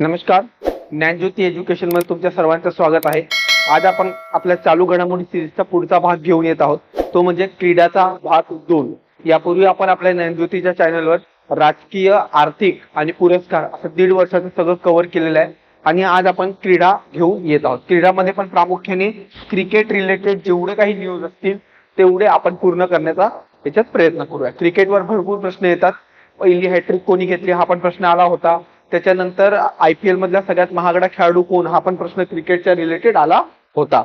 नमस्कार. ज्ञानज्योती एज्युकेशनमध्ये तुमच्या सर्वांचं स्वागत आहे. आज आपण आपल्या चालू घडामोडी सिरीजचा पुढचा भाग घेऊन येत आहोत. तो म्हणजे क्रीडाचा भाग दोन. यापूर्वी आपण आपल्या ज्ञानज्योतीच्या चॅनलवर राजकीय आर्थिक आणि पुरस्कार असं दीड वर्षाचं सगळं कव्हर केलेलं आहे. आणि आज आपण क्रीडा घेऊन येत आहोत. क्रीडामध्ये पण प्रामुख्याने क्रिकेट रिलेटेड जेवढे काही न्यूज असतील तेवढे आपण पूर्ण करण्याचा याच्यात प्रयत्न करूया. क्रिकेटवर भरपूर प्रश्न येतात. पहिली हॅट्रिक कोणी घेतली हा पण प्रश्न आला होता. त्याच्यानंतर आय पी मधला सगळ्यात महागडा खेळाडू कोण? हा पण प्रश्न क्रिकेटच्या रिलेटेड आला होता.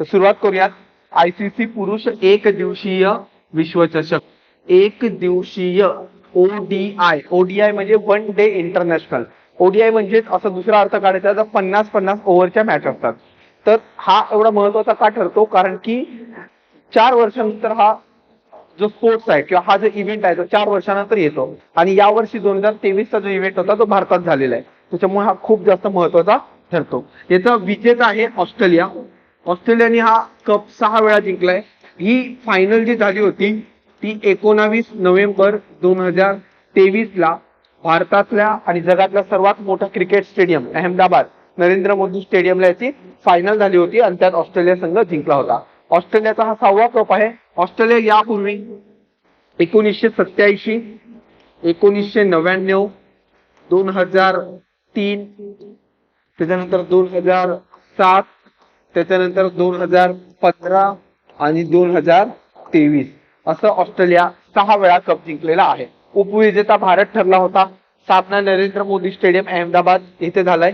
तर सुरुवात करूयात. आयसीसी पुरुष एक दिवसीय विश्वचषक. एक दिवसीय ओडीआय ओडीआय म्हणजे वन डे इंटरनॅशनल ओडीआय म्हणजे असं दुसरा अर्थ काढायचा तर पन्नास पन्नास ओव्हरच्या मॅच असतात. तर हा एवढा महत्त्वाचा का ठरतो? कारण की चार वर्षानंतर हा जो स्पोर्ट्स आहे किंवा हा जो इव्हेंट आहे तो चार वर्षानंतर येतो. आणि यावर्षी दोन हजार तेवीसचा जो इव्हेंट होता तो भारतात झालेला आहे. त्याच्यामुळे हा खूप जास्त महत्त्वाचा ठरतो. याचा विजेता आहे ऑस्ट्रेलिया. ऑस्ट्रेलियाने हा कप सहा वेळा जिंकलाय. ही फायनल जी झाली होती ती एकोणावीस नोव्हेंबर दोन हजार तेवीस ला भारतातल्या आणि जगातल्या सर्वात मोठा क्रिकेट स्टेडियम अहमदाबाद नरेंद्र मोदी स्टेडियमला याची फायनल झाली होती आणि त्यात ऑस्ट्रेलिया संघ जिंकला होता. ऑस्ट्रेलियाचा हा सहावा कप आहे. ऑस्ट्रेलिया यापूर्वी एकोणीसशे सत्याऐंशी एकोणीसशे नव्याण्णव दोन हजार तीन त्याच्यानंतर दोन हजार सात त्याच्यानंतर दोन हजार पंधरा आणि दोन हजार तेवीस. असं ऑस्ट्रेलिया सहा वेळा कप जिंकलेला आहे. उपविजेता भारत ठरला होता. सामना नरेंद्र मोदी स्टेडियम अहमदाबाद येथे झालाय.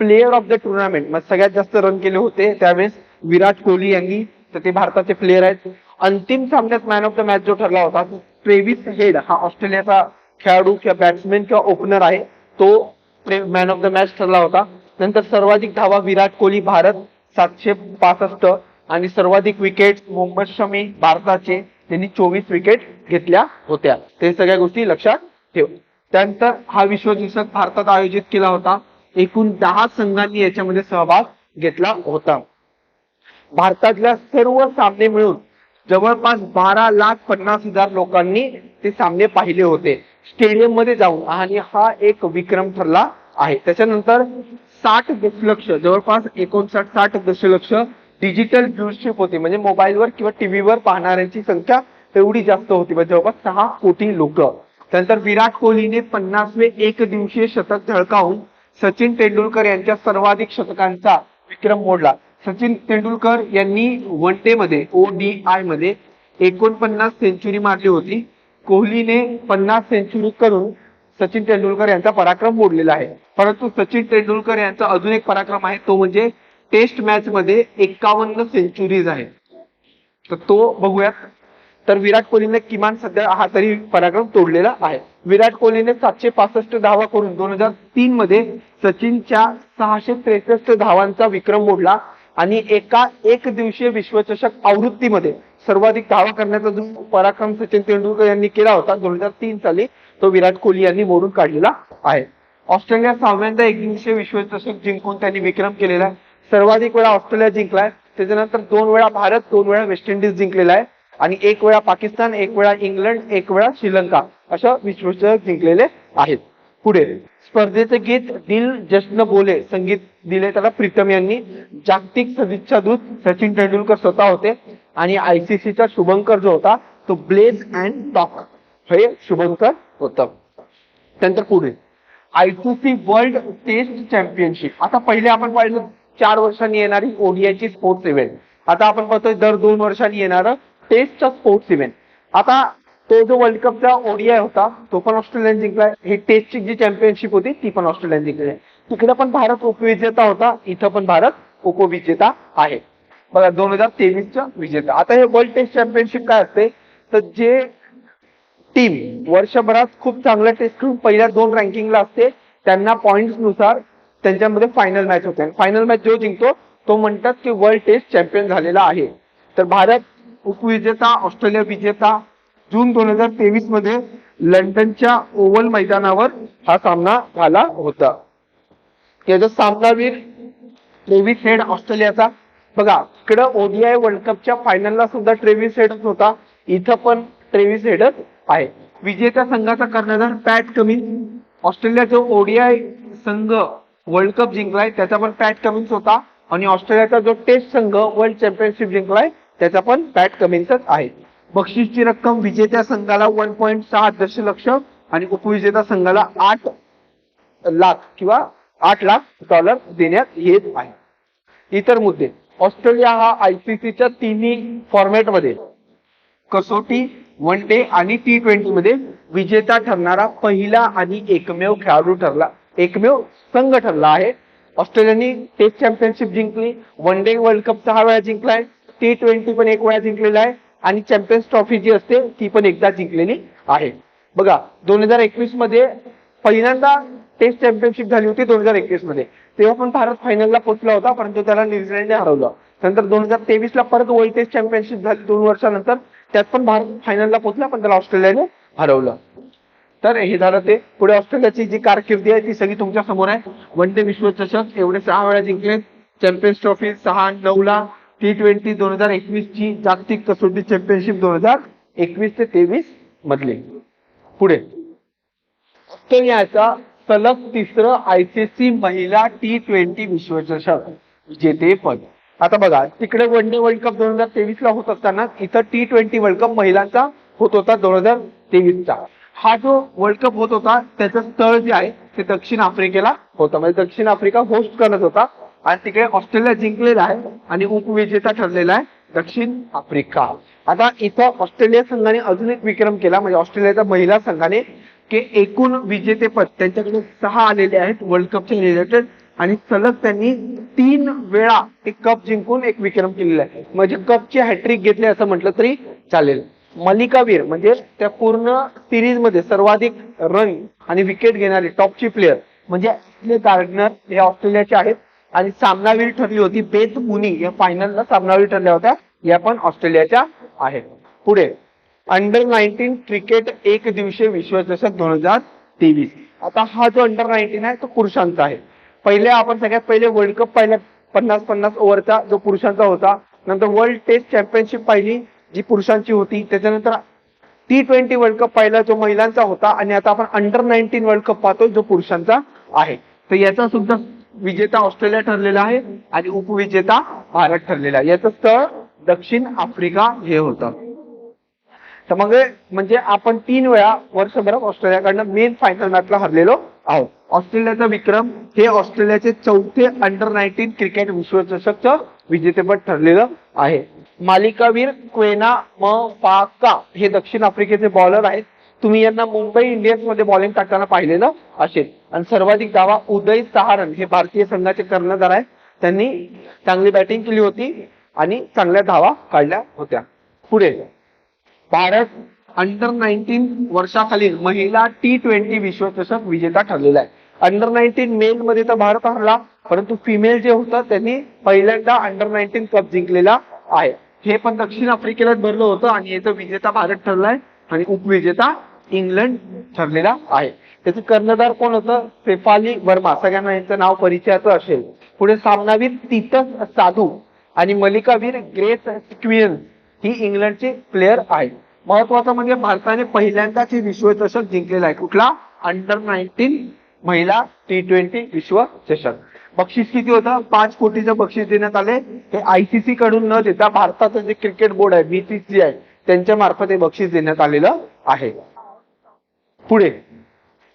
प्लेअर ऑफ द टुर्नामेंट मग सगळ्यात जास्त रन केले होते त्यावेळेस विराट कोहली यांनी तर ते भारताचे प्लेयर आहेत. अंतिम सामन्यात मॅन ऑफ द मॅच जो ठरला होता ट्रेविस हेड हा ऑस्ट्रेलियाचा खेळाडू किंवा बॅट्समॅन किंवा ओपनर आहे तो मॅन ऑफ द मॅच ठरला होता. नंतर सर्वाधिक धावा विराट कोहली भारत सातशे पासष्ट आणि सर्वाधिक विकेट मोहम्मद शमी भारताचे. त्यांनी चोवीस विकेट घेतल्या होत्या. ते सगळ्या गोष्टी लक्षात ठेव. त्यानंतर हा विश्वचषक भारतात आयोजित केला होता. एकूण दहा संघांनी याच्यामध्ये सहभाग घेतला होता. भारतातल्या सर्व सामने मिळून जवळपास बारा लाख पन्नास हजार लोकांनी ते सामने पाहिले होते. स्टेडियममध्ये जाऊन. आणि हा एक विक्रम ठरला आहे. त्याच्यानंतर साठ दशलक्ष जवळपास एकोणसाठ साठ दशलक्ष डिजिटल व्ह्यूजशिप होती. म्हणजे मोबाईलवर किंवा टीव्हीवर पाहणाऱ्यांची संख्या एवढी जास्त होती. म्हणजे जवळपास सहा कोटी लोक. त्यानंतर विराट कोहलीने पन्नासवे एक दिवसीय शतक झळकावून सचिन तेंडुलकर यांच्या सर्वाधिक शतकांचा विक्रम मोडला. सचिन तेंडुलकर यांनी वन डे मध्ये ओ डी आयमध्ये एकोणपन्नास सेंचुरी मारली होती. कोहलीने पन्नास सेंचुरी करून सचिन तेंडुलकर यांचा पराक्रम मोडलेला आहे. परंतु सचिन तेंडुलकर यांचा अजून एक पराक्रम आहे तो म्हणजे टेस्ट मॅच मध्ये एकावन्न सेंचुरीज आहे. तर तो बघूयात. तर विराट कोहलीने किमान सध्या हा तरी पराक्रम तोडलेला आहे. विराट कोहलीने सातशे पासष्ट धावा करून दोन हजार तीन मध्ये सचिनच्या सहाशे त्रेसष्ट धावांचा विक्रम मोडला. आणि एका एक दिवसीय विश्वचषक आवृत्तीमध्ये सर्वाधिक धावा करण्याचा जो पराक्रम सचिन तेंडुलकर यांनी केला होता दोन हजार तीन साली तो विराट कोहली यांनी मोडून काढलेला आहे. ऑस्ट्रेलिया सहाव्यांदा एक दिवसीय विश्वचषक जिंकून त्यांनी विक्रम केलेला आहे. सर्वाधिक वेळा ऑस्ट्रेलिया जिंकलाय. त्याच्यानंतर दोन वेळा भारत दोन वेळा वेस्ट इंडिज जिंकलेला आहे. आणि एक वेळा पाकिस्तान एक वेळा इंग्लंड एक वेळा श्रीलंका अशा विश्वचषक जिंकलेले आहेत. पुढे. स्पर्धेचे गीत दिल जश्न बोले संगीत दिले त्याला प्रीतम यांनी. जागतिक सदिच्छा दूत सचिन तेंडुलकर स्वतः होते. आणि आयसीसीचा शुभंकर जो होता तो ब्लेज अँड टॉक हे शुभंकर होतं. त्यानंतर पुढे. आयसीसी वर्ल्ड टेस्ट चॅम्पियनशिप आता पहिले आपण पाहिलं चार वर्षांनी येणारी ओडीआयची स्पोर्ट्स इव्हेंट आता आपण पाहतोय दर दोन वर्षांनी येणारं टेस्टचा स्पोर्ट्स इव्हेंट आता तो जो वर्ल्ड कपचा ओडीआय होता तो पण ऑस्ट्रेलियाने जिंकला ही टेस्टची जी चॅम्पियनशिप होती ती पण ऑस्ट्रेलियाने जिंकली. तिकडे पण भारत उपविजेता होता इथं पण भारत उपविजेता आहे. बघा दोन हजार तेवीसचा विजेता. आता हे वर्ल्ड टेस्ट चॅम्पियनशिप काय असते? तर जे टीम वर्षभरात खूप चांगलं टेस्ट करून पहिल्या दोन रँकिंगला असते त्यांना पॉइंटनुसार त्यांच्यामध्ये फायनल मॅच होते. फायनल मॅच जो जिंकतो तो म्हणतात की वर्ल्ड टेस्ट चॅम्पियन झालेला आहे. तर भारत उपविजेता ऑस्ट्रेलिया विजेता जून दोन हजार तेवीसमध्ये लंडनच्या ओव्हल मैदानावर हा सामना झाला होता. याचा सामनावीर ट्रेव्हिस हेड ऑस्ट्रेलियाचा. बघा इकडं ओडीआय वर्ल्ड कपच्या फायनलला सुद्धा ट्रेव्हिस हेडच होता. इथं पण ट्रेव्हिस हेडच आहे. विजेत्या संघाचा कर्णधार पॅट कमिन्स. ऑस्ट्रेलिया जो ओडीआय संघ वर्ल्ड कप जिंकलाय त्याचा पण पॅट कमिन्स होता. आणि ऑस्ट्रेलियाचा जो टेस्ट संघ वर्ल्ड चॅम्पियनशिप जिंकलाय त्याचा पण पॅट कमिन्सच आहे. बक्षीसची रक्कम विजेत्या संघाला वन पॉईंट सहा दशलक्ष आणि उपविजेता संघाला आठ लाख किंवा आठ लाख डॉलर देण्यात येत आहे. इतर मुद्दे. ऑस्ट्रेलिया हा आयसीसीच्या तिन्ही फॉर्मॅटमध्ये कसोटी वन डे आणि टी ट्वेंटी मध्ये विजेता ठरणारा पहिला आणि एकमेव खेळाडू ठरला एकमेव संघ ठरला आहे. ऑस्ट्रेलियाने टेस्ट चॅम्पियनशिप जिंकली वन डे वर्ल्ड कप सहा वेळा जिंकलाय टी ट्वेंटी पण एक वेळा जिंकलेला आहे. आणि चॅम्पियन्स ट्रॉफी जी असते ती पण एकदा जिंकलेली आहे. बघा दोन हजार एकवीसमध्ये पहिल्यांदा टेस्ट चॅम्पियनशिप झाली होती दोन हजार एकवीसमध्ये. तेव्हा पण भारत फायनलला पोहोचला होता परंतु त्याला न्यूझीलंडने हरवलं. नंतर दोन हजार तेवीस ला परत वर्ल्ड टेस्ट चॅम्पियनशिप झाली दोन वर्षानंतर. त्यात पण भारत फायनलला पोहोचला पण त्याला ऑस्ट्रेलियाने हरवलं. तर हे झालं ते. पुढे ऑस्ट्रेलियाची जी कारकिर्दी आहे ती सगळी तुमच्यासमोर आहे. वन डे विश्वचषक एवढे सहा वेळा जिंकले. चॅम्पियन्स ट्रॉफी सहा नऊ ला टी ट्वेंटी दोन हजार एकवीस ची जागतिक कसोटी चॅम्पियनशिप दोन हजार एकवीस ते तेवीस मधले. पुढे. तर याचा सलग तिसरं आयसीसी महिला टी ट्वेंटी विश्वचषक विजेतेपद आता बघा तिकडे वन डे वर्ल्ड कप दोन हजार तेवीस ला होत असताना इथं टी ट्वेंटी वर्ल्ड कप महिलांचा होत होता दोन हजार तेवीस चा हा जो वर्ल्ड कप होत होता त्याचं स्थळ जे आहे ते दक्षिण आफ्रिकेला होतं. म्हणजे दक्षिण आफ्रिका होस्ट करत होता. आणि तिकडे ऑस्ट्रेलिया जिंकलेला आहे आणि उपविजेता ठरलेला आहे दक्षिण आफ्रिका. आता इथं ऑस्ट्रेलिया संघाने अजून एक विक्रम केला म्हणजे ऑस्ट्रेलियाच्या महिला संघाने की एकूण विजेतेपद त्यांच्याकडे सहा आलेले आहेत वर्ल्ड कपचे रिलेटेड आणि सलग त्यांनी तीन वेळा एक कप जिंकून एक विक्रम केलेला आहे. म्हणजे कपची हॅट्रिक घेतली असं म्हटलं तरी चालेल. मलिकावीर म्हणजे त्या पूर्ण सिरीजमध्ये सर्वाधिक रन आणि विकेट घेणारे टॉपची प्लेअर म्हणजे गार्डनर हे ऑस्ट्रेलियाचे आहेत. आणि सामनावीर ठरली होती बेत मुनी. या फायनलला सामनावीर ठरल्या होत्या. या पण ऑस्ट्रेलियाच्या आहेत. पुढे अंडर नाईन्टीन क्रिकेट एक दिवसीय विश्वचषक दोन हजार तेवीस. आता हा जो अंडर नाईन्टीन आहे तो पुरुषांचा आहे. पहिले आपण सगळ्यात पहिले वर्ल्ड कप पाहिला. पन्नास पन्नास ओव्हरचा जो पुरुषांचा होता. नंतर वर्ल्ड टेस्ट चॅम्पियनशिप पाहिली जी पुरुषांची होती. त्याच्यानंतर टी ट्वेंटी वर्ल्ड कप पाहिला जो महिलांचा होता. आणि आता आपण अंडर नाईन्टीन वर्ल्ड कप पाहतोय जो पुरुषांचा आहे. तर याचा सुद्धा विजेता ऑस्ट्रेलिया ठरलेला आहे आणि उपविजेता भारत ठरलेला आहे. याचं स्थळ दक्षिण आफ्रिका हे होतं. तर मग म्हणजे आपण तीन वेळा वर्षभरात ऑस्ट्रेलियाकडनं मेन फायनल मॅचला हरलेलो आहोत. ऑस्ट्रेलियाचा विक्रम हे ऑस्ट्रेलियाचे चौथे अंडर नाईन्टीन क्रिकेट विश्वचषकचं विजेतेपद ठरलेलं आहे. मालिकावीर क्वेना म पाका हे दक्षिण आफ्रिकेचे बॉलर आहेत. तुम्ही यांना मुंबई इंडियन्समध्ये बॉलिंग टाकताना पाहिलेलं असेल आणि सर्वाधिक धावा उदय सहारण हे भारतीय संघाचे कर्णधार आहेत. त्यांनी चांगली बॅटिंग केली होती आणि चांगल्या धावा काढल्या होत्या. पुढे. भारत अंडर नाईन्टीन वर्षाखालील महिला टी ट्वेंटी विश्वचषक विजेता ठरलेला आहे. अंडर नाईन्टीन मेल मध्ये तर भारत हरला परंतु फिमेल जे होतं त्यांनी पहिल्यांदा अंडर नाईन्टीन कप जिंकलेला आहे. हे पण दक्षिण आफ्रिकेलाच भरलं होतं आणि याचा विजेता भारत ठरलाय आणि उपविजेता इंग्लंड ठरलेला आहे. त्याचं कर्णधार कोण होतं? सेफाली वर्मा. सगळ्यांना यांचं नाव परिचयाचं असेल. पुढे सामनावीर तितस साधू आणि मलिकावीर ग्रेस क्वीन ही इंग्लंडची प्लेअर आहे महत्वाचं म्हणजे भारताने पहिल्यांदाच हे विश्वचषक जिंकलेला आहे. कुठला? अंडर नाईन्टीन महिला टी ट्वेंटी विश्वचषक. बक्षीस किती होतं? पाच कोटीचं बक्षीस देण्यात आले. हे आयसीसी कडून न देता भारताचं जे क्रिकेट बोर्ड आहे बीसीसीआय आहे त्यांच्या मार्फत हे बक्षीस देण्यात आलेलं आहे. पुढे.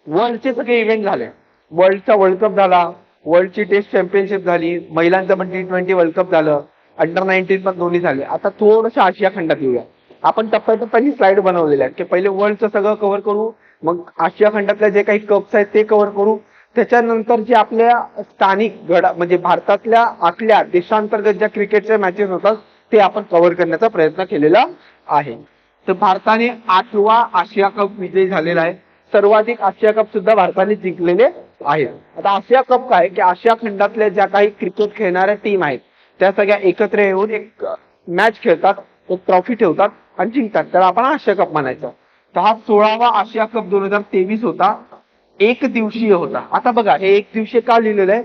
वर्ल्डचे सगळे इव्हेंट झाले. वर्ल्डचा वर्ल्ड कप झाला. वर्ल्डची टेस्ट चॅम्पियनशिप झाली. महिलांचं पण टी ट्वेंटी वर्ल्ड कप झालं. अंडर नाईन्टीन पण दोन्ही झाले. आता थोडस आशिया खंडात येऊया. आपण टप्प्याटप्प्यानी स्लाइड बनवलेल्या आहेत की पहिले वर्ल्डचं सगळं कव्हर करू मग आशिया खंडातल्या जे काही कप्स आहेत ते कव्हर करू. त्याच्यानंतर जे आपल्या स्थानिक घडा म्हणजे भारतातल्या आतल्या देशांतर्गत ज्या क्रिकेटच्या मॅचेस होतात ते आपण कव्हर करण्याचा प्रयत्न केलेला आहे. तर भारताने आठवा आशिया कप विजयी झालेला आहे. सर्वाधिक आशिया कप सुद्धा भारताने जिंकलेले आहेत. आता आशिया कप काय? की आशिया खंडातल्या ज्या काही क्रिकेट खेळणाऱ्या टीम आहेत त्या सगळ्या एकत्र येऊन एक मॅच खेळतात एक ट्रॉफी ठेवतात आणि जिंकतात. त्याला आपण आशिया कप म्हणायचं. तर हा सोळावा आशिया कप दोन हजार तेवीस होता. एक दिवसीय होता. आता बघा हे एक दिवसीय का लिहिलेलं आहे?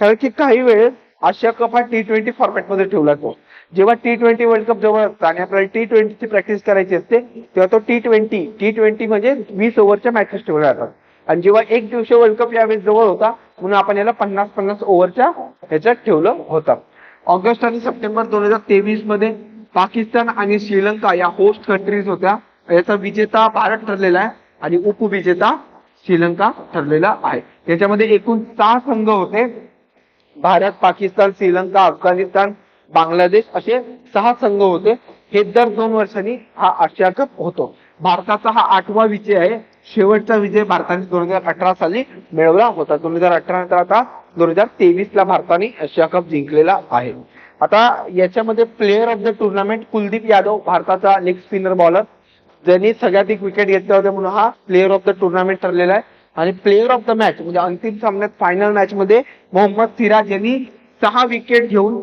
कारण की काही वेळेस आशिया कप हा टी ट्वेंटी फॉर्मॅटमध्ये ठेवला जातो. जेव्हा टी ट्वेंटी वर्ल्ड कप जवळ असतात आणि आपल्याला टी ट्वेंटीची प्रॅक्टिस करायची असते तेव्हा तो टी ट्वेंटी टी ट्वेंटी म्हणजे वीस ओव्हरच्या मॅचेस ठेवल्या जातात. आणि जेव्हा एक दिवसीय वर्ल्ड कप यावेळेस जवळ होता म्हणून आपण याला पन्नास पन्नास ओव्हरच्या ह्याच्यात ठेवलं होतं. ऑगस्ट आणि सप्टेंबर दोन हजार तेवीसमध्ये पाकिस्तान आणि श्रीलंका या होस्ट कंट्रीज होत्या. याचा विजेता भारत ठरलेला आहे आणि उपविजेता श्रीलंका ठरलेला आहे. याच्यामध्ये एकूण सहा संघ होते. भारत पाकिस्तान श्रीलंका अफगाणिस्तान बांगलादेश असे सहा संघ होते. हे दर दोन वर्षांनी हा आशिया कप होतो. भारताचा हा आठवा विजय आहे. शेवटचा विजय भारताने दोन हजार अठरा साली मिळवला होता. दोन हजार अठरा नंतर आता दोन हजार तेवीस ला भारताने आशिया कप जिंकलेला आहे. आता याच्यामध्ये player of the tournament Kuldeep Yadav भारताचा लेग स्पिनर बॉलर ज्यांनी सगळ्याधिक विकेट घेतल्या होत्या म्हणून हा प्लेअर ऑफ द टुर्नामेंट ठरलेला आहे. आणि प्लेअर ऑफ द मॅच म्हणजे अंतिम सामन्यात फायनल मॅच मध्ये मोहम्मद सिराज यांनी सहा विकेट घेऊन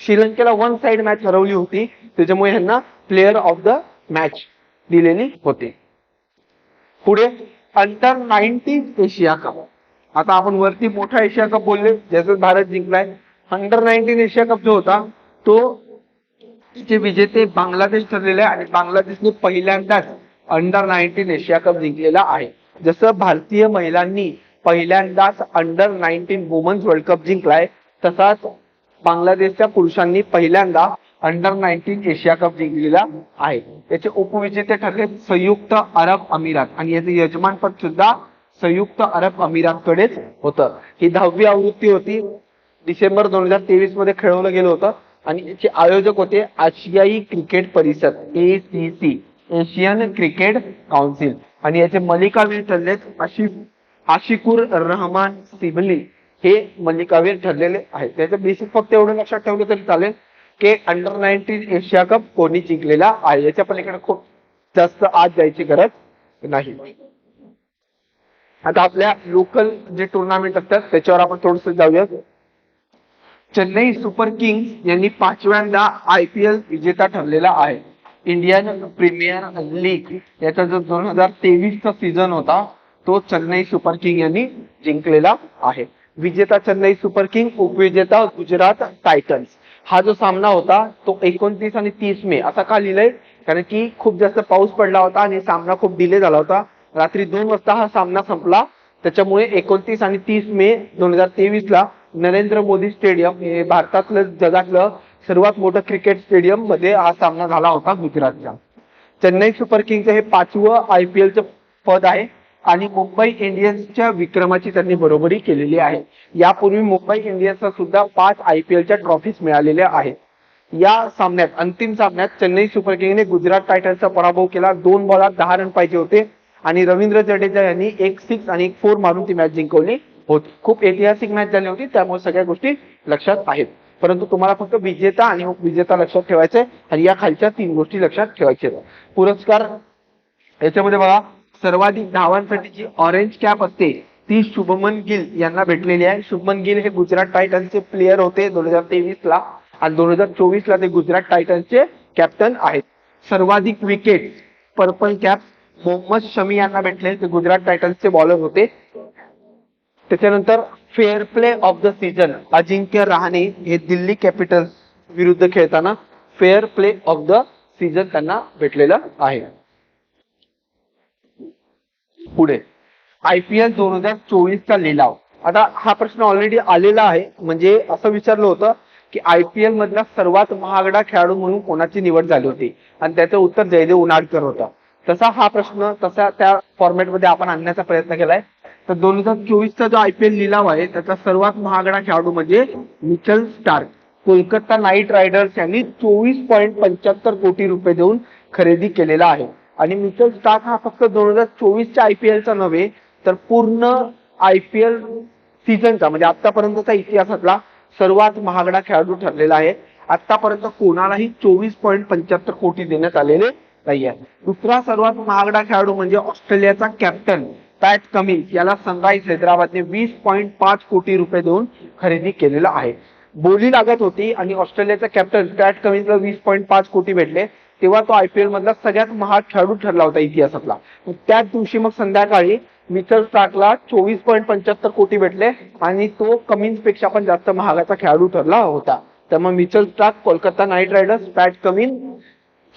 श्रीलंकेला वन साइड मॅच हरवली होती. त्याच्यामुळे यांना प्लेअर ऑफ द मॅच दिलेली होती. पुढे अंडर नाईन्टीन एशिया कप आता आपण वरती मोठा एशिया कप बोलले ज्याचा भारत जिंकलाय. अंडर नाईन्टीन एशिया कप जो होता तो चे विजेते बांगलादेश ठरलेले आहे आणि बांगलादेशने पहिल्यांदाच अंडर नाईन्टीन एशिया कप जिंकलेला आहे. जसं भारतीय महिलांनी पहिल्यांदाच under nineteen women's world cup जिंकलाय तसाच बांगलादेशच्या पुरुषांनी पहिल्यांदा अंडर नाईन्टीन एशिया कप जिंकलेला आहे. याचे उपविजेते ठरले संयुक्त अरब अमिरात. आणि याचे यजमानपद सुद्धा संयुक्त अरब अमिरातकडेच होतं. ही दहावी आवृत्ती होती. डिसेंबर दोन हजार तेवीसमध्ये खेळवलं गेलं होतं. आणि याचे आयोजक होते आशियाई क्रिकेट परिषद A C C Asian cricket council आणि याचे मलिकावीर ठरलेत आशिफ आशिकुर रहमान सिबली. हे म्हणजे मल्लिकावीर ठरलेले आहेत त्याचं बेसिक फक्त एवढं लक्षात ठेवलं तरी चालेल की अंडर नाईन्टीन एशिया कप कोणी जिंकलेला आहे. याच्या पलीकडे खूप जास्त आज जायची गरज नाही. आता आपल्या लोकल जे टुर्नामेंट असतात त्याच्यावर आपण थोडस जाऊया. चेन्नई सुपर किंग्स यांनी पाचव्यांदा आय पी एल विजेता ठरलेला आहे. इंडियन प्रीमियर लीग याचा जो दोन हजार तेवीसचा सीझन होता तो चेन्नई सुपर किंग यांनी जिंकलेला आहे. विजेता चेन्नई सुपर किंग उपविजेता गुजरात टायटन्स. हा जो सामना होता तो एकोणतीस आणि तीस मे असा का लिहिलंय? कारण की खूप जास्त पाऊस पडला होता आणि सामना खूप डिले झाला होता. रात्री दोन वाजता हा सामना संपला. त्याच्यामुळे एकोणतीस आणि तीस मे दोन हजार तेवीस ला नरेंद्र मोदी स्टेडियम हे भारतातलं जगातलं सर्वात मोठं क्रिकेट स्टेडियममध्ये हा सामना झाला होता गुजरातच्या. चेन्नई सुपर किंगचं हे पाचवं आय पी एलचं पद आहे. आणि मुंबई इंडियन्सच्या विक्रमाची त्यांनी बरोबरी केलेली आहे. यापूर्वी मुंबई इंडियन्सला सुद्धा पाच आय पी एलच्या ट्रॉफीज मिळालेल्या आहेत. या सामन्यात अंतिम सामन्यात चेन्नई सुपर किंगने गुजरात टायटन्सचा पराभव केला. दोन बॉलात दहा रन पाहिजे होते. आणि रवींद्र जडेजा यांनी एक सिक्स आणि एक फोर मारून ती मॅच जिंकवली होती. खूप ऐतिहासिक मॅच झाली होती. त्यामुळे सगळ्या गोष्टी लक्षात आहेत. परंतु तुम्हाला फक्त विजेता आणि उपविजेता लक्षात ठेवायचे आणि या खालच्या तीन गोष्टी लक्षात ठेवायच्या पुरस्कार याच्यामध्ये बघा. सर्वाधिक धावांसाठी जी ऑरेंज कॅप असते ती शुभमन गिल यांना भेटलेली आहे. शुभमन गिल हे गुजरात टायटन्सचे प्लेयर होते दोन हजार तेवीस ला आणि दोन हजार चोवीस ला ते गुजरात टायटन्सचे कॅप्टन आहेत. सर्वाधिक wicket purple cap Mohammed Shami यांना भेटले. ते गुजरात टायटन्सचे बॉलर होते. त्याच्यानंतर fair play of the season Ajinkya Rahane हे दिल्ली कॅपिटल्स विरुद्ध खेळताना fair play of the season त्यांना भेटलेलं आहे. पुढे. आय पी एल दोन हजार चोवीसचा लिलाव. आता हा प्रश्न ऑलरेडी आलेला आहे. म्हणजे असं विचारलं होतं की आय पी एल मधला सर्वात महागडा खेळाडू म्हणून कोणाची निवड झाली होती? आणि त्याचं उत्तर जयदेव उनाडकर होता. तसा हा प्रश्न तसा त्या फॉर्मॅटमध्ये आपण आणण्याचा प्रयत्न केलाय. तर दोन हजार चोवीसचा जो आय पी एल लिलाव आहे त्याचा सर्वात महागडा खेळाडू म्हणजे Mitchell Starc. Kolkata knight riders यांनी चोवीस पॉईंट पंच्याहत्तर कोटी रुपये देऊन खरेदी केलेला आहे. आणि मिचल स्टार्क हा फक्त दोन हजार चोवीसच्या आय पी एलचा नव्हे तर पूर्ण आय पी एल सीझनचा म्हणजे आतापर्यंतचा इतिहासातला सर्वात महागडा खेळाडू ठरलेला आहे. आतापर्यंत कोणालाही चोवीस पॉईंट पंच्याहत्तर कोटी देण्यात आलेले नाहीये. दुसरा सर्वात महागडा खेळाडू म्हणजे ऑस्ट्रेलियाचा कॅप्टन पॅट कमिन्स याला सनराईज हैदराबादने वीस पॉईंट पाच कोटी रुपये देऊन खरेदी केलेला आहे. बोली लागत होती आणि ऑस्ट्रेलियाचा कॅप्टन पॅट कमिन्सला वीस पॉईंट पाच कोटी भेटले. तेव्हा तो आयपीएल मधला सगळ्यात महाग खेळाडू ठरला होता इतिहासातला. त्याच दिवशी मग संध्याकाळी मिचल स्टार्कला चोवीस पॉईंट पंच्याहत्तर कोटी भेटले आणि तो कमिन्सपेक्षा पण जास्त महागाचा खेळाडू ठरला होता. तर मग Mitchell Starc Kolkata knight riders Pat Cummins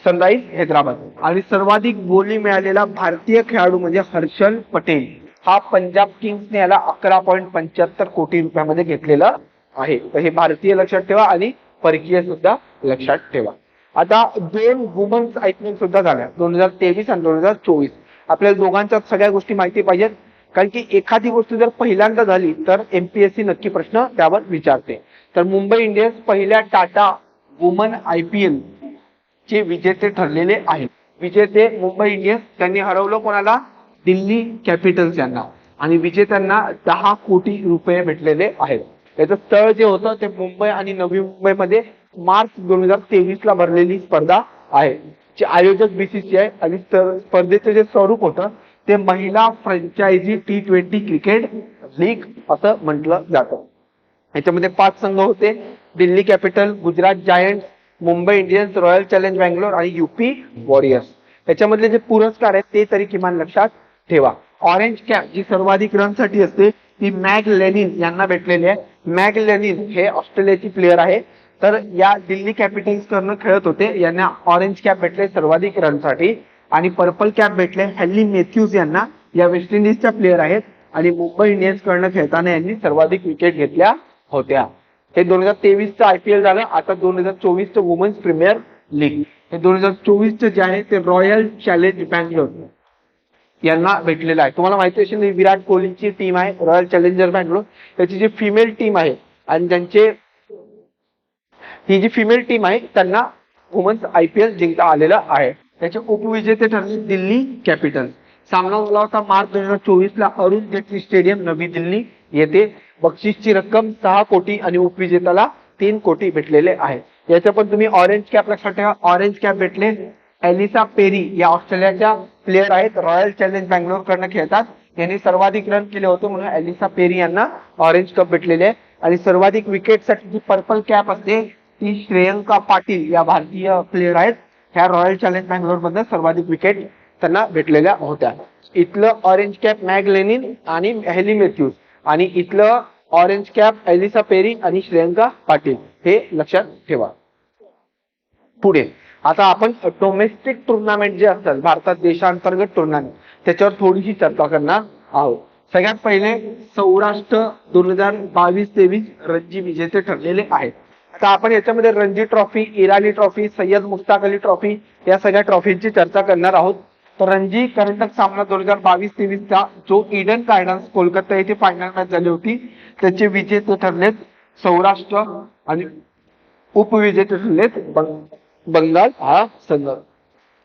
sunrisers Hyderabad. आणि सर्वाधिक बोली मिळालेला भारतीय खेळाडू म्हणजे हर्षल पटेल. हा पंजाब किंग्सने याला अकरा पॉईंट पंच्याहत्तर कोटी रुपयामध्ये घेतलेला आहे. तर हे भारतीय लक्षात ठेवा आणि परकीय सुद्धा लक्षात ठेवा. आता दोन वुमन्स आय पी एल सुद्धा झाल्या. दोन हजार तेवीस आणि दोन हजार चोवीस. आपल्याला दोघांच्या सगळ्या गोष्टी माहिती पाहिजेत. कारण की एखादी गोष्ट जर पहिल्यांदा झाली तर एमपीएससी नक्की प्रश्न त्यावर विचारते. तर मुंबई इंडियन्स पहिल्या Tata woman I P L चे विजेते ठरलेले आहेत. विजेते मुंबई इंडियन्स त्यांनी हरवलं कोणाला? दिल्ली कॅपिटल्स यांना. आणि विजेत्यांना दहा कोटी रुपये भेटलेले आहेत. त्याचं स्थळ जे होतं ते मुंबई आणि नवी मुंबईमध्ये मार्च दोन हजार तेवीस ला भरलेली स्पर्धा आहे. जे आयोजक बीसीसीआय आणि स्पर्धेचं जे स्वरूप होतं ते महिला franchise T twenty cricket league असं म्हटलं जातं. याच्यामध्ये पाच संघ होते. Delhi capital Gujarat giants Mumbai Indians royal challenge Bangalore आणि युपी वॉरियर्स. याच्यामधले जे पुरस्कार आहेत ते तरी किमान लक्षात ठेवा. ऑरेंज कॅप जी सर्वाधिक रनसाठी असते ती मॅग लेनिन यांना भेटलेली आहे. मॅग लेनिन हे ऑस्ट्रेलियाची प्लेअर आहे. तर या दिल्ली कॅपिटल्स कडनं खेळत होते. यांना ऑरेंज कॅप भेटले सर्वाधिक रनसाठी. आणि पर्पल कॅप भेटले हॅली मॅथ्यूज यांना. या वेस्ट इंडिजच्या प्लेअर आहेत. आणि मुंबई इंडियन्स कडनं खेळताना यांनी सर्वाधिक विकेट घेतल्या होत्या. हे दोन हजार तेवीसचं आय पी एल झालं. आता दोन हजार चोवीसचं वुमन्स प्रीमियर लीग हे दोन हजार चोवीसचं जे आहे ते रॉयल चॅलेंज बँगलोर यांना भेटलेलं आहे. तुम्हाला माहिती असेल विराट कोहलीची टीम आहे. रॉयल चॅलेंजर बँगलोर त्याची जी फिमेल टीम आहे आणि ज्यांचे ही जी फिमेल टीम आहे त्यांना वुमन्स आय पी एल जिंकता आलेलं आहे. त्याचे उपविजेते ठरले दिल्ली कॅपिटल सामना झाला होता मार्च दोन हजार चोवीस ला अरुण जेटली स्टेडियम नवी दिल्ली येथे. बक्षीसची रक्कम सहा कोटी आणि उपविजेत्याला तीन कोटी भेटलेले आहे. याच्या पण तुम्ही ऑरेंज कॅप लक्षात ठेवा. ऑरेंज कॅप भेटले. एलिसा पेरी या ऑस्ट्रेलियाच्या प्लेअर आहेत. रॉयल चॅलेंज बँगलोर कडनं खेळतात. यांनी सर्वाधिक रन केले होते म्हणून एलिसा पेरी यांना ऑरेंज कप भेटलेले आहे. आणि सर्वाधिक विकेटसाठी जी पर्पल कॅप असते ती श्रेयंका पाटील या भारतीय प्लेअर आहेत. ह्या रॉयल चॅलेंज बँगलोरमध्ये सर्वाधिक विकेट त्यांना भेटलेल्या होत्या. इथलं ऑरेंज कॅप मॅग लेनिन आणि हेली मेथ्यूज आणि इथलं ऑरेंज कॅप एलिसा पेरी आणि श्रेयंका पाटील हे लक्षात ठेवा. पुढे. आता आपण डोमेस्टिक टुर्नामेंट जे असतात भारतात देशांतर्गत टुर्नामेंट त्याच्यावर थोडीशी चर्चा करणार आहोत. सगळ्यात पहिले सौराष्ट्र दोन हजार बावीस तेवीस रणजी विजेते ठरलेले आहेत. तर आपण याच्यामध्ये Ranji trophy Irani trophy Syed Mushtaq Ali trophy या सगळ्या ट्रॉफींची चर्चा करणार आहोत. तर रणजी कर्नाटक सामना दोन हजार बावीस तेवीसचा जो इडन गार्डन्स कोलकाता येथे फायनल मॅच झाली होती त्याचे विजेते ठरलेत सौराष्ट्र आणि उपविजेते ठरलेत बंगाल हा संघ.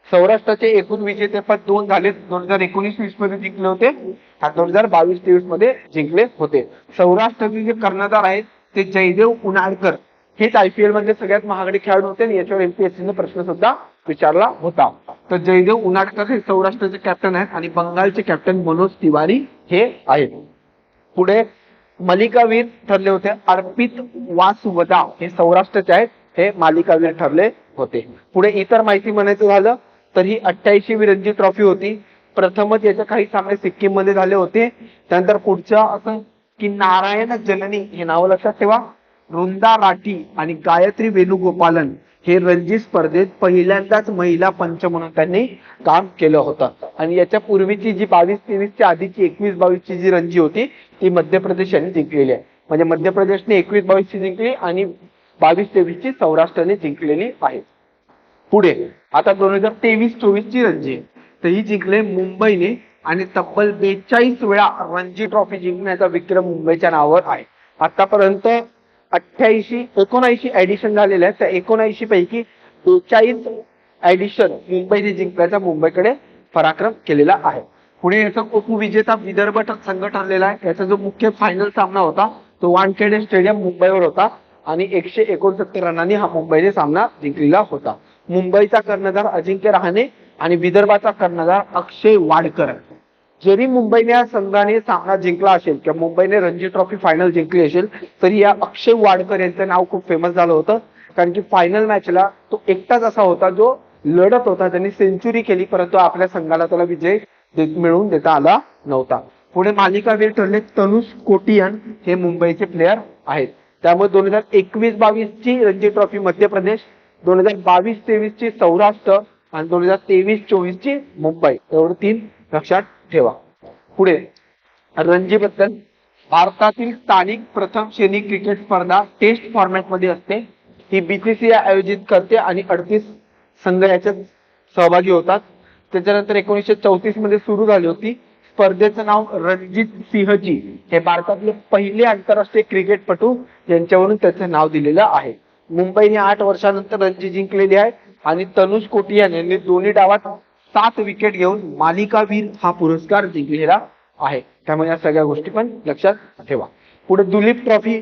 सौराष्ट्राचे एकूण विजेतेपद दोन झाले दोन हजार एकोणीस वीसमध्ये जिंकले होते आणि दोन हजार बावीस तेवीसमध्ये जिंकले होते. सौराष्ट्राचे जे कर्णधार आहेत ते जयदेव उनाडकर हेच आयपीएल मधले सगळ्यात महागडे खेळाडू होते आणि याच्यावर एमपीएससी प्रश्न सुद्धा विचारला होता. तर जयदेव उनाटकर हे सौराष्ट्राचे कॅप्टन आहेत आणि बंगालचे कॅप्टन मनोज तिवारी हे आहेत. पुढे मलिकावीर ठरले होते अर्पित वासुवदा. हे सौराष्ट्राचे आहेत हे मालिकावीर ठरले होते. पुढे इतर माहिती म्हणायचं झालं तर ही अठ्ठ्याऐंशी रणजी ट्रॉफी होती. प्रथमच याचे काही सामने सिक्कीममध्ये झाले होते. त्यानंतर पुढचं असं की नारायण जननी हे नाव लक्षात ठेवा. वृंदा राठी आणि गायत्री वेणुगोपालन हे रणजी स्पर्धेत पहिल्यांदाच महिला पंच म्हणून त्यांनी काम केलं होतं. आणि याच्या पूर्वीची जी बावीस तेवीसच्या आधीची एकवीस बावीसची जी रणजी होती ती मध्य प्रदेश यांनी जिंकलेली आहे. म्हणजे मध्य प्रदेशने एकवीस बावीसची जिंकली आणि बावीस तेवीसची सौराष्ट्राने जिंकलेली आहे. पुढे आता दोन हजार तेवीस चोवीस ची रणजी आहे. तर ही जिंकले मुंबईने आणि तब्बल बेचाळीस वेळा रणजी ट्रॉफी जिंकण्याचा विक्रम मुंबईच्या नावावर आहे. आतापर्यंत अठ्ठ्याऐंशी एकोणऐंशी ऍडिशन झालेले आहेत. त्या एकोणऐंशी पैकी बेचाळीस ऍडिशन मुंबईने जिंकल्याचा मुंबईकडे पराक्रम केलेला आहे. पुणे याचा उपविजेता विदर्भ संघ ठरलेला आहे. याचा जो मुख्य फायनल सामना होता तो वानखेडे स्टेडियम मुंबईवर होता आणि एकशे एकोणसत्तर रनांनी हा मुंबईने सामना जिंकलेला होता. मुंबईचा कर्णधार अजिंक्य रहाणे आणि विदर्भाचा कर्णधार अक्षय वाडकर. जरी मुंबईने या संघाने सामना जिंकला असेल किंवा मुंबईने रणजी ट्रॉफी फायनल जिंकली असेल तरी या अक्षय वाडकर यांचं नाव खूप फेमस झालं होतं. कारण की फायनल मॅचला तो एकटाच असा होता जो लढत होता. त्यांनी सेंचुरी केली परंतु आपल्या संघाला त्याला विजय मिळवून देता आला नव्हता. पुढे मालिकावीर ठरले तनुष कोटियन हे मुंबईचे प्लेयर आहेत. त्यामुळे दोन हजार एकवीस बावीस ची रणजी ट्रॉफी मध्य प्रदेश दोन हजार बावीस तेवीस ची सौराष्ट्र आणि दोन हजार तेवीस चोवीस ची मुंबई. एवढं तीन लक्षात ठेवा. पुढे रणजी बद्दल भारतातील स्थानिक प्रथम श्रेणी क्रिकेट स्पर्धा टेस्ट फॉर्मॅटमध्ये असते. ही बीसीसीआय आयोजित करते आणि अडतीस संघ याच्यात सहभागी होतात. त्याच्यानंतर एकोणीसशे चौतीसमध्ये सुरू झाली होती. स्पर्धेचं नाव रणजित सिंहजी हे भारतातले पहिले आंतरराष्ट्रीय क्रिकेटपटू यांच्यावरून त्याचं नाव दिलेलं आहे. मुंबईने आठ वर्षानंतर रणजी जिंकलेली आहे आणि तनुष कोटियान यांनी दोन्ही डावात सात विकेट घेऊन मालिकावीर हा पुरस्कार जिंकलेला आहे. त्यामुळे या सगळ्या गोष्टी पण लक्षात ठेवा. पुढे दुलीप ट्रॉफी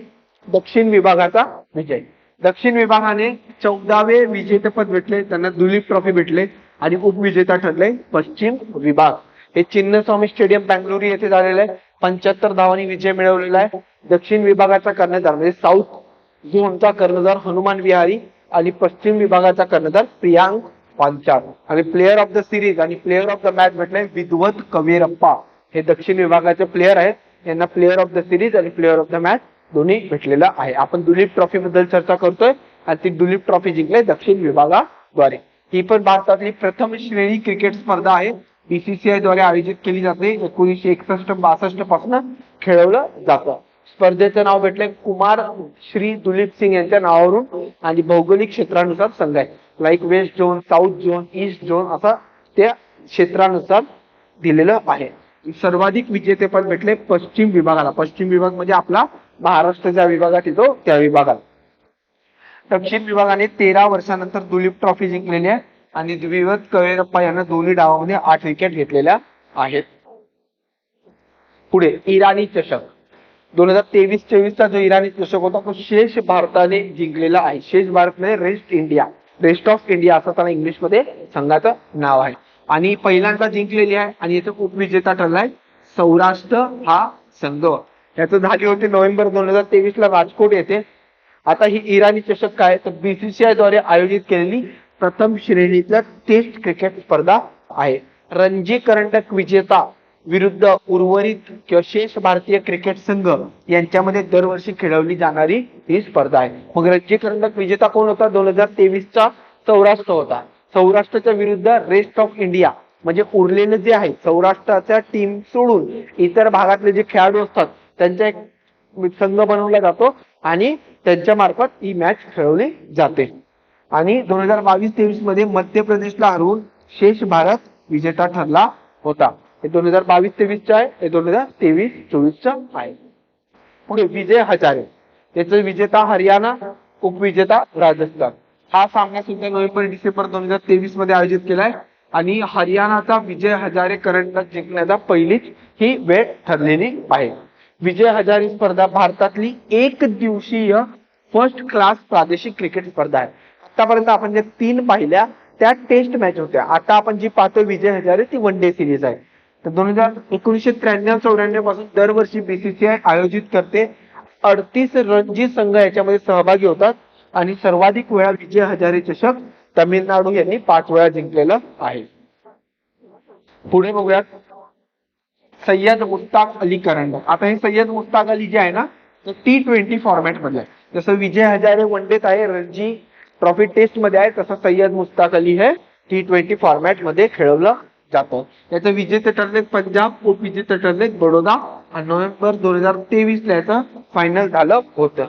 दक्षिण विभागाचा विजय. दक्षिण विभागाने चौदावे विजेतेपद भेटले त्यांना दुलीप ट्रॉफी भेटले आणि उपविजेता ठरले पश्चिम विभाग. हे चिन्नस्वामी स्टेडियम बँगलोर येथे झालेलं आहे. पंच्याहत्तर धावांनी विजय मिळवलेला आहे. दक्षिण विभागाचा कर्णधार म्हणजे साऊथ झोनचा कर्णधार हनुमान विहारी आणि पश्चिम विभागाचा कर्णधार प्रियांक पांचाळ. आणि प्लेअर ऑफ द सिरीज आणि प्लेअर ऑफ द मॅच भेटले विद्वत कवीरप्पा. हे दक्षिण विभागाचे प्लेअर आहेत. यांना प्लेअर ऑफ द सिरीज आणि प्लेअर ऑफ द मॅच दोन्ही भेटलेलं आहे. आपण दुलीप ट्रॉफी बद्दल चर्चा करतोय आणि ती दुलीप ट्रॉफी जिंकले दक्षिण विभागाद्वारे. ही पण भारतातली प्रथम श्रेणी क्रिकेट स्पर्धा आहे. बीसीसीआयद्वारे आयोजित केली जाते. एकोणीसशे एकसष्ट बासष्टपासून खेळवलं जातं. स्पर्धेचं नाव भेटलंय कुमार श्री दुलीप सिंग यांच्या नावावरून आणि भौगोलिक क्षेत्रानुसार संघ आहे. Like west zone south zone east zone असं त्या क्षेत्रानुसार दिलेलं आहे. सर्वाधिक विजेतेपद भेटले पश्चिम विभागाला. पश्चिम विभाग म्हणजे आपला महाराष्ट्र ज्या विभागात येतो त्या विभागात. दक्षिण विभागाने तेरा वर्षानंतर दुलीप ट्रॉफी जिंकलेली आहे आणि द्विवत कवेरप्पा यांना दोन्ही डावामध्ये आठ विकेट घेतलेल्या आहेत. पुढे इराणी चषक. दोन हजार तेवीस चोवीसचा जो इराणी चषक होता तो शेष भारताने जिंकलेला आहे. शेष भारत म्हणजे rest India best of India असं त्याला इंग्लिशमध्ये संघाचं नाव आहे. आणि पहिल्यांदा जिंकलेली आहे आणि याचा उपविजेता ठरलाय सौराष्ट्र हा संघ. याचं झाली होती नोव्हेंबर दोन हजार तेवीस ला राजकोट येथे. आता ही इराणी चषक काय तर बीसीसीआयद्वारे आयोजित केलेली प्रथम श्रेणीतल्या टेस्ट क्रिकेट स्पर्धा आहे. रणजी करंडक विजेता विरुद्ध उर्वरित किंवा शेष भारतीय क्रिकेट संघ यांच्यामध्ये दरवर्षी खेळवली जाणारी ही स्पर्धा आहे. मग रणजी करंडक विजेता कोण होता? दोन हजार तेवीसचा सौराष्ट्र होता. सौराष्ट्राच्या विरुद्ध रेस्ट ऑफ इंडिया म्हणजे उरलेलं जे आहे सौराष्ट्राच्या टीम सोडून इतर भागातले जे खेळाडू असतात त्यांचा एक संघ बनवला जातो आणि त्यांच्या मार्फत ही मॅच खेळवली जाते. आणि दोन हजार बावीस तेवीसमध्ये मध्य प्रदेशला हरवून शेष भारत विजेता ठरला होता. हे दोन हजार बावीस तेवीसचं आहे. हे दोन हजार तेवीस चोवीसचं आहे. पुढे विजय हजारे. त्याचं विजेता हरियाणा उपविजेता राजस्थान. हा सामना सुद्धा नोव्हेंबर डिसेंबर दोन हजार तेवीसमध्ये आयोजित केलाय आणि हरियाणाचा विजय हजारे करंडक जिंकण्याचा पहिलीच ही वेळ ठरलेली आहे. विजय हजारे स्पर्धा भारतातली एक दिवसीय फर्स्ट क्लास प्रादेशिक क्रिकेट स्पर्धा आहे. आतापर्यंत आपण ज्या तीन पाहिल्या त्या टेस्ट मॅच होत्या. आता आपण जी पाहतो विजय हजारे ती वन डे सिरीज आहे. तर दोन हजार एकोणीसशे त्र्याण्णव चौऱ्याण्णवपासून दरवर्षी बीसीसीआय आयोजित करते. अडतीस रणजी संघ याच्यामध्ये सहभागी होतात आणि सर्वाधिक वेळा विजय हजारे चषक तमिळनाडू यांनी पाच वेळा जिंकलेलं आहे. पुढे बघूयात. सय्यद मुस्ताक अली करंडक. आता हे सय्यद मुस्ताक अली जे आहे ना ते टी ट्वेंटी फॉर्मॅटमध्ये आहे. जसं विजय हजारे वन डेत आहे रणजी ट्रॉफी टेस्टमध्ये आहे तसं सय्यद मुस्ताक अली हे टी ट्वेंटी फॉर्मॅटमध्ये खेळवलं जातो. याचं विजेते ठरले पंजाब उपविजेते ठरले बडोदा आणि नोव्हेंबर दोन हजार तेवीस ला याचं फायनल झालं होतं.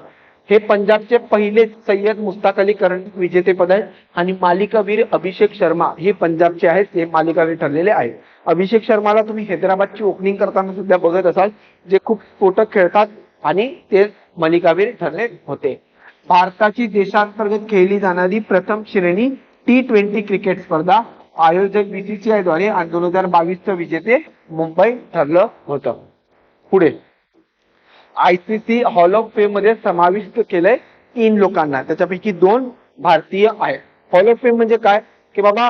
हे पंजाबचे पहिले सय्यद मुस्ताक अली करंडक विजेतेपद आहेत आणि मालिकावीर अभिषेक शर्मा हे पंजाबचे आहेत हे मालिकावीर ठरलेले आहेत. अभिषेक शर्माला तुम्ही हैदराबादची ओपनिंग करताना सुद्धा बघत असाल जे खूप स्फोटक खेळतात आणि ते मालिकावीर ठरले होते. भारताची देशांतर्गत खेळली जाणारी प्रथम श्रेणी टी ट्वेंटी क्रिकेट स्पर्धा आयोजक बीसीसीआयद्वारे आणि दोन हजार बावीसचं विजेते मुंबई ठरलं होतं. पुढे. आयसीसी हॉल ऑफ फेममध्ये समाविष्ट केलंय तीन लोकांना. त्याच्यापैकी दोन भारतीय आहेत. हॉल ऑफ फेम म्हणजे काय? की बाबा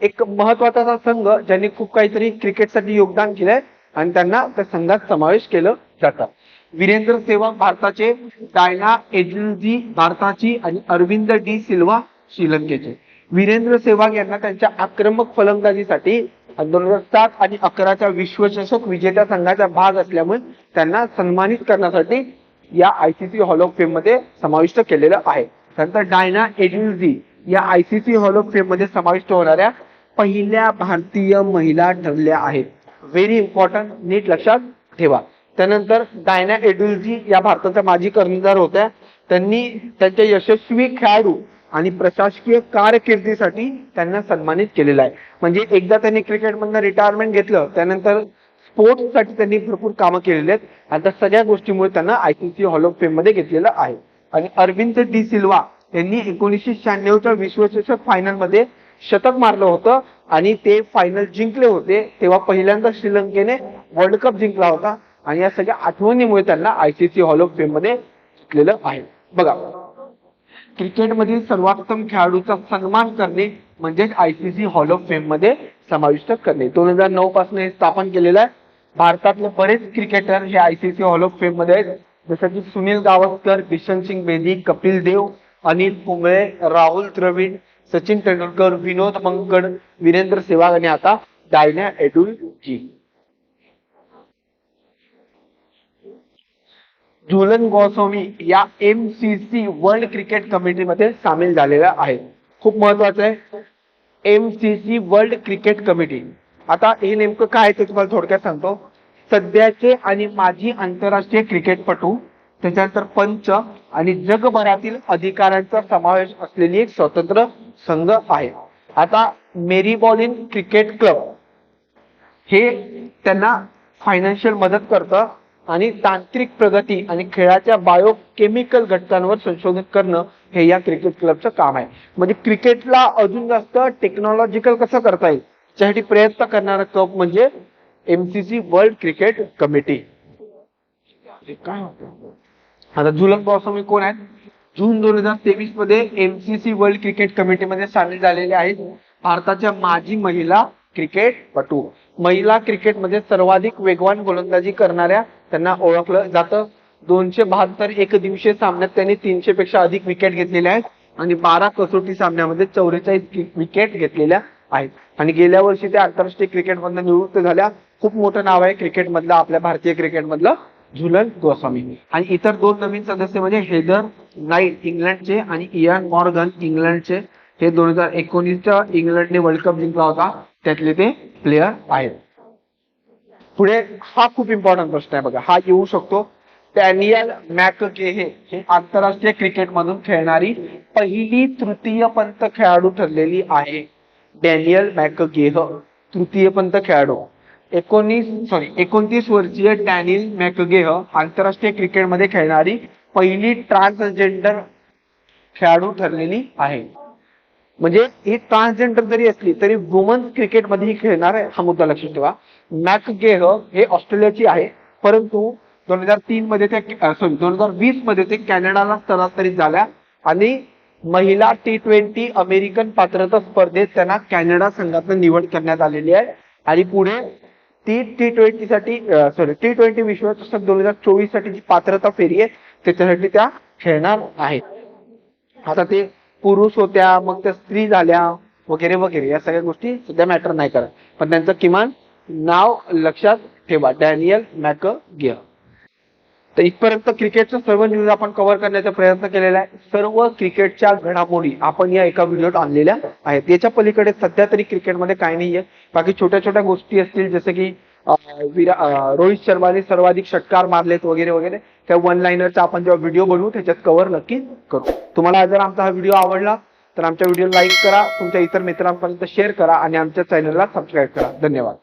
एक महत्त्वाचा असा संघ ज्यांनी खूप काहीतरी क्रिकेटसाठी योगदान केलंय आणि त्यांना त्या संघात समावेश केलं जातं. वीरेंद्र सेवक भारताचे डायना एजलजी भारताची आणि अरविंद डी सिल्वा श्रीलंकेचे. वीरेंद्र सेहवाग यांना त्यांच्या आक्रमक फलंदाजीसाठी दोन हजार सात आणि अकराच्या विश्वचषक विजेत्या संघाचा भाग असल्यामुळे त्यांना सन्मानित करण्यासाठी या आयसीसी हॉल ऑफ फेममध्ये समाविष्ट केलेलं आहे. त्यानंतर डायना एजन्सी या आयसीसी हॉल ऑफ फेममध्ये समाविष्ट होणाऱ्या पहिल्या भारतीय महिला ठरल्या आहेत. व्हेरी इम्पॉर्टंट नीट लक्षात ठेवा. त्यानंतर डायना एडुलजी या भारताच्या माजी कर्णधार होत्या. त्यांनी त्यांच्या यशस्वी खेळाडू आणि प्रशासकीय कारकिर्दीसाठी त्यांना सन्मानित केलेलं आहे. म्हणजे एकदा त्यांनी क्रिकेटमधनं रिटायरमेंट घेतलं त्यानंतर स्पोर्ट्ससाठी त्यांनी भरपूर कामं केलेली आहेत. आता सगळ्या गोष्टीमुळे त्यांना आयसीसी हॉल ऑफ फेममध्ये घेतलेलं आहे. आणि अरविंद डी सिल्वा यांनी एकोणीसशे शहाण्णवच्या विश्वचषक फायनलमध्ये शतक मारलं होतं आणि ते फायनल जिंकले होते. तेव्हा पहिल्यांदा श्रीलंकेने वर्ल्ड कप जिंकला होता. आणि या सगळ्या आठवणीमुळे त्यांना आयसीसी हॉल ऑफ फेममध्ये घेतलेलं आहे. बघा क्रिकेटमधील सर्वोत्तम खेळाडूचा सन्मान करणे म्हणजेच आयसीसी हॉल ऑफ फेममध्ये समाविष्ट करणे. दोन हजार नऊ पासून हे स्थापन केलेलं आहे. भारतातले बरेच क्रिकेटर हे आयसीसी हॉल ऑफ फेममध्ये आहेत. जसं की सुनील गावस्कर बिशन सिंग बेदी कपिल देव अनिल कुंबळे राहुल द्रविड सचिन तेंडुलकर विनोद मंगड वीरेंद्र सेहवाग आणि आता डायना एडुल झुलन गोस्वामी या M C C world cricket कमिटीमध्ये सामील झालेल्या आहेत. खूप महत्वाचं आहे. M C C world cricket committee आता हे नेमकं काय आहे ते तुम्हाला थोडक्यात सांगतो. सध्याचे आणि माजी आंतरराष्ट्रीय क्रिकेटपटू त्याच्यानंतर पंच आणि जगभरातील अधिकाऱ्यांचा समावेश असलेली एक स्वतंत्र संघ आहे. आता मेरी बॉलिन क्रिकेट क्लब हे त्यांना फायनान्शियल मदत करतं. आणि तांत्रिक प्रगती आणि खेळाच्या बायोकेमिकल घटकांवर संशोधन करणं हे या क्रिकेट क्लबचं काम आहे. म्हणजे क्रिकेटला अजून जास्त टेक्नॉलॉजिकल कसं करता येईल? त्यासाठी प्रयत्न करणारा क्लब म्हणजे एमसीसी वर्ल्ड क्रिकेट कमिटी काय होतं? आता झुलन गोस्वामी कोण आहेत? जून दोन हजार तेवीसमध्ये एमसीसी वर्ल्ड क्रिकेट कमिटीमध्ये सामील झालेले आहेत भारताच्या माजी महिला क्रिकेटपटू महिला क्रिकेटमध्ये सर्वाधिक वेगवान गोलंदाजी करणाऱ्या त्यांना ओळखलं जातं. दोनशे बहात्तर एक दिवसीय सामन्यात त्यांनी तीनशे पेक्षा अधिक विकेट घेतलेल्या आहेत. आणि बारा कसोटी सामन्यामध्ये चौवेचाळीस विकेट घेतलेल्या आहेत. आणि गेल्या वर्षी ते आंतरराष्ट्रीय क्रिकेटमधनं निवृत्त झाल्या. खूप मोठं नाव आहे क्रिकेटमधलं आपल्या भारतीय क्रिकेटमधलं झुलन गोस्वामी. आणि इतर दोन नवीन सदस्य म्हणजे हेदर नाईट इंग्लंडचे आणि इयान मॉर्गन इंग्लंडचे. हे दोन हजार एकोणीसच्या इंग्लंडने वर्ल्ड कप जिंकला होता. त्यातले ते प्लेयर आहेत. पुढे हा खूप इम्पॉर्टंट प्रश्न आहे बघा. हा येऊ शकतो. डॅनियल मॅकगे हे आंतरराष्ट्रीय क्रिकेट मधून खेळणारी पहिली तृतीय पंत खेळाडू ठरलेली आहे. डॅनियल मॅकगेह तृतीय पंत खेळाडू. एकोणीस सॉरी एकोणतीस वर्षीय डॅनियल मॅकगेह आंतरराष्ट्रीय क्रिकेटमध्ये खेळणारी पहिली ट्रान्सजेंडर खेळाडू ठरलेली आहे. म्हणजे ही ट्रान्सजेंडर जरी असली तरी वुमन्स क्रिकेटमध्येही खेळणार आहे हा मुद्दा लक्षात ठेवा. मॅक गेह हे ऑस्ट्रेलियाची आहे. परंतु दोन हजार तीन मध्ये ते सॉरी दोन हजार वीसमध्ये ते कॅनडाला स्थलांतरित झाल्या आणि महिला टी ट्वेंटी अमेरिकन पात्रता स्पर्धेत त्यांना कॅनडा संघातून निवड करण्यात आलेली आहे. आणि पुढे ती टी ट्वेंटी साठी सॉरी टी ट्वेंटी विश्वचषक दोन हजार चोवीससाठी जी पात्रता फेरी आहे त्याच्यासाठी त्या खेळणार आहेत. आता ते पुरुष होत्या मग त्या स्त्री झाल्या वगैरे वगैरे या सगळ्या गोष्टी सध्या मॅटर नाही करत. पण त्यांचं किमान नाव लक्षात ठेवा. डॅनियल मॅक गिअर तर इथपर्यंत क्रिकेटचं सर्व न्यूज आपण कव्हर करण्याचा प्रयत्न केलेला आहे. सर्व क्रिकेटच्या घडामोडी आपण या एका व्हिडिओत आणलेल्या आहेत. याच्या पलीकडे सध्या तरी क्रिकेटमध्ये काही आहे बाकी छोट्या छोट्या गोष्टी असतील जसं की विरा रोहित शर्माने सर्वाधिक षटकार मारलेत वगैरे वगैरे. त्या वन लाईनरचा आपण जेव्हा व्हिडिओ बनवू त्याच्यात कव्हर नक्की करू. तुम्हाला जर आमचा हा व्हिडिओ आवडला तर आमच्या व्हिडिओ लाईक करा. तुमच्या इतर मित्रांपर्यंत शेअर करा आणि आमच्या चॅनलला सबस्क्राईब करा. धन्यवाद.